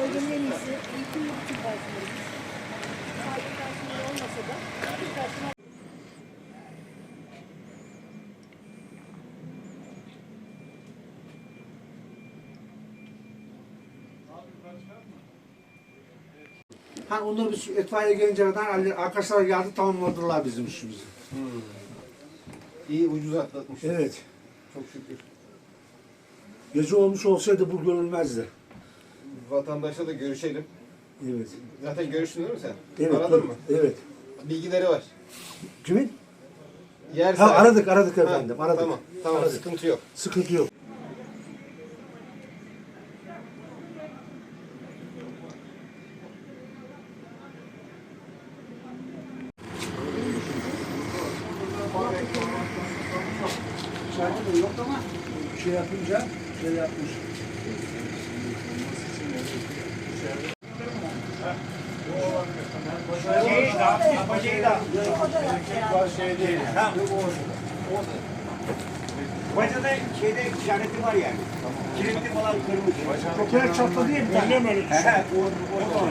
Bölgenin en iyisi eğitim için başlıyoruz. Sadece personel olmasa da personel Ha onları biz itfaiye gelince kadar halle- arkadaşlar geldi tamamladılar bizim işimizi. İyi ucuz atlatmış. Evet. Çok şükür. Gece olmuş olsaydı bu görülmezdi. Vatandaşla da görüşelim. Evet. Zaten görüştün değil mi sen? Evet. Aradın mı? Evet. Bilgileri var. Kimin? Yer Ha sahibi- aradık aradık Ha, efendim. Aradık. Tamam. Tamam. Aradık. Sıkıntı yok. Sıkıntı yok. Şarkı da yok ama şey yapınca şey yapmış. Bacada şeyde işareti var yani. Kilitli falan kırmış. Köpeğe çatladı değil mi? He he. O, o, o, o,